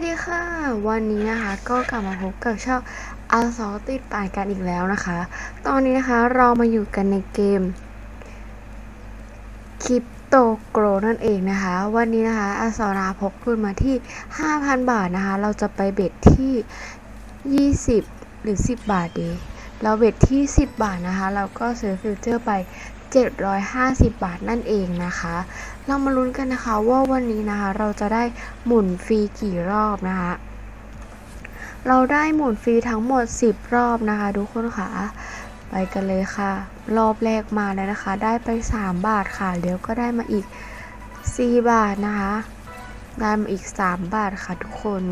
วัสดีค่ะ วันนี้นะคะก็กลับมาพบกับช่องอาซอติดป่านกันอีกแล้วนะคะ ตอนนี้นะคะเรามาอยู่กันในเกมคริปโตโกรนั่นเองนะคะ วันนี้นะคะอาซอราพกทุนมาที่ 5,000 บาทนะคะ เราจะไปเบ็ดที่ 20 หรือ 10 บาทดี เราเบ็ดที่ 10 บาทนะคะ เราก็ซื้อฟิวเจอร์ไป 750 บาทนั่นเองนะคะ เรามาลุ้นกันนะคะว่าวันนี้นะคะ เราจะได้หมุนฟรีกี่รอบนะคะ เราได้หมุนฟรีทั้งหมด 10 รอบนะคะทุกคนค่ะไปกันเลยค่ะ รอบแรกมาแล้วนะคะ ได้ไป 3 บาทค่ะเดี๋ยวก็ได้มาอีก 4 บาทนะคะ ได้มาอีก 3 บาทค่ะทุกคน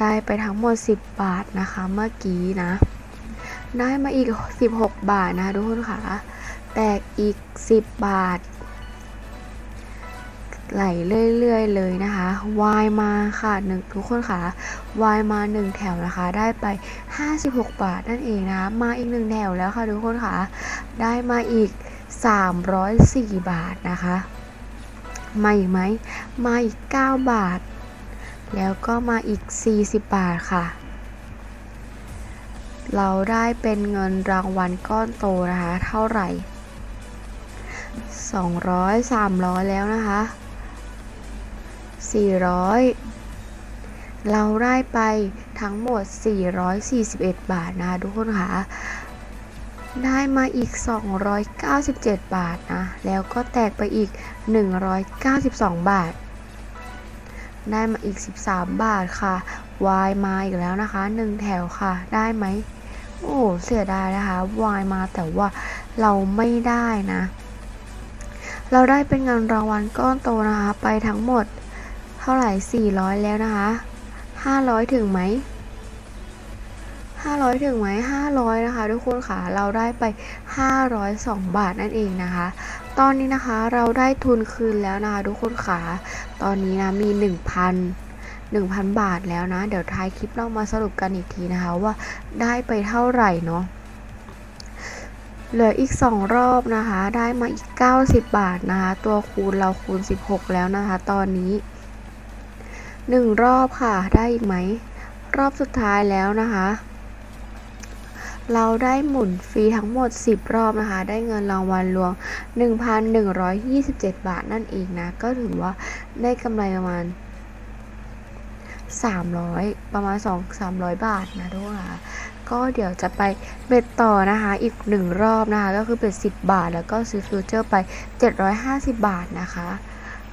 ได้ไปทั้งหมด 10 บาทนะคะเมื่อกี้นะ ได้มาอีก 16 บาทนะทุกคนค่ะ แตกอีก 10 บาท ไหลเรื่อยๆเลยนะคะ วายมาค่ะหนึ่งทุกคนค่ะ วายมา 1 แถวนะคะ ได้ไป 56 บาทนั่นเองนะคะ มาอีก 1 แถวแล้วค่ะทุกคนค่ะ ได้มาอีก 304 บาทนะคะ มาอีกไหม มาอีก 9 บาท แล้วก็มาอีก 40 บาทค่ะ เราได้เป็นเงินรางวัลก้อนโตนะคะ เท่าไหร่ 200 300 แล้วนะคะ 400 เราได้ไปทั้งหมด 441 บาทนะคะทุกคนค่ะ ได้มาอีก 297 บาทนะ แล้วก็แตกไปอีก 192 บาท ได้มาอีก 13 บาทค่ะ วายมาอีกแล้วนะคะ 1 แถวค่ะ ได้ไหม โอ้เสียดายนะคะวายมาแต่ว่าเราไม่ได้นะ เราได้เป็นเงินรางวัลก้อนโตนะคะ ไปทั้งหมด เท่าไหร่ 400 แล้วนะคะ 500 ถึงไหม 500 ถึงไหม500 นะคะ ทุกคนค่ะ เราได้ไป 502 บาทนั่นเองนะคะ ตอนนี้นะคะเราได้ทุนคืนแล้วนะคะ ทุกคนค่ะ ตอนนี้นะมี 1,000 1,000 บาทแล้วนะ เดี๋ยวท้ายคลิปเรามาสรุปกันอีกทีนะคะว่าได้ไปเท่าไหร่เนาะเหลืออีก 2 รอบนะคะ ได้มาอีก 90 บาทนะคะ ตัวคูณเราคูณ 16 แล้วนะคะ ตอนนี้ 1 รอบค่ะ ได้อีกไหม รอบสุดท้ายแล้วนะคะ เราได้หมุนฟรีทั้งหมด 10 รอบนะคะ ได้เงินรางวัลรวม 1,127 บาทนั่นเองนะ ก็ถือว่าได้กำไรประมาณ 300 ประมาณ 2-300 บาทนะทุกคนค่ะก็เดี๋ยวจะไปเบ็ดต่อนะคะ อีกหนึ่งรอบนะคะ ก็คือเป็น10 บาท แล้วก็ซื้อฟิวเจอร์ไป 750 บาทนะคะ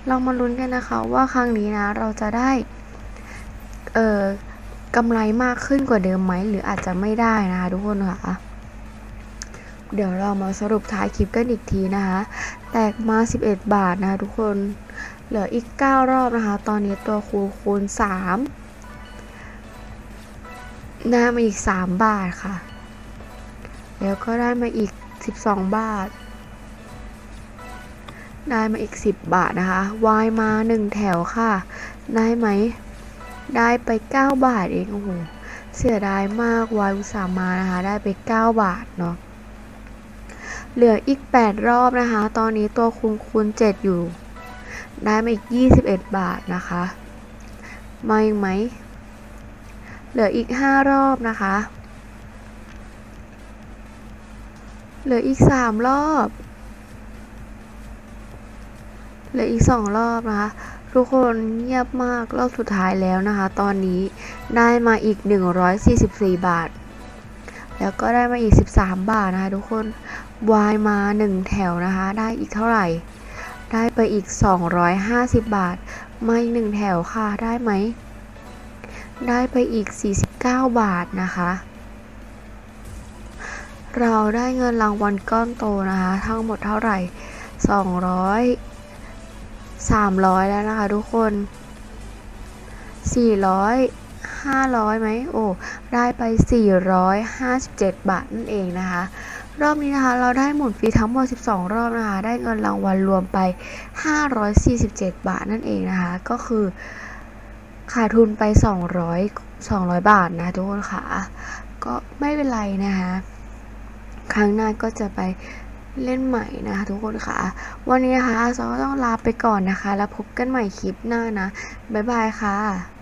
เรามาลุ้นกันนะคะว่าครั้งนี้นะ เราจะได้ เออ กำไรมากขึ้นกว่าเดิมไหมหรืออาจจะไม่ได้นะคะทุกคนค่ะเดี๋ยวเรามาสรุปท้ายคลิปกันอีกทีนะคะ แตกมา 11 บาทนะคะทุกคน เหลืออีก 9 รอบนะคะ ตอนนี้ตัวคูณคูณ 3 ได้มาอีก 3 บาทค่ะ แล้วก็ได้มาอีก 12 บาท ได้มาอีก 10 บาทนะคะ วายมา 1 แถวค่ะ ได้ไหม ได้ไป 9 บาทเองโอ้โหเสียดายมากวายอุตสามานะคะ ได้ไป 9 บาทเนาะเหลืออีก 8 รอบนะคะ ตอนนี้ตัวคูณคูณ7อยู่ ได้มาอีก 21 บาทนะคะมาอีกไหม เหลืออีก 5 รอบนะคะ เหลืออีก 3 รอบ เหลืออีก 2 รอบนะคะ ทุกคนเงียบมากรอบสุดท้ายแล้วนะคะ ตอนนี้ได้มาอีก 144 บาท แล้วก็ได้มาอีก 13 บาทนะคะ ทุกคนวายมา 1 แถวนะคะ ได้อีกเท่าไหร่ ได้ไปอีก 250 บาท มาอีก 1 แถวค่ะ ได้ไหม ได้ไปอีก 49 บาทนะคะ เราได้เงินรางวัลก้อนโตนะคะ ทั้งหมดเท่าไหร่ 200 300แล้วนะคะทุกคน400 500ไหมโอ้ได้ไป457บาทนั่นเองนะคะรอบนี้นะคะเราได้หมุนฟรีทั้งหมด 12 รอบนะคะ ได้เงินรางวัลรวมไป 547 บาทนั่นเองนะคะ ก็คือขาดทุนไป 200 200 บาทนะทุกคนค่ะ ก็ไม่เป็นไรนะคะ ครั้งหน้าก็จะไป เล่นใหม่นะคะทุกคนค่ะ วันนี้นะคะซอต้องลาไปก่อนนะคะ แล้วพบกันใหม่คลิปหน้านะ บ๊ายบายค่ะ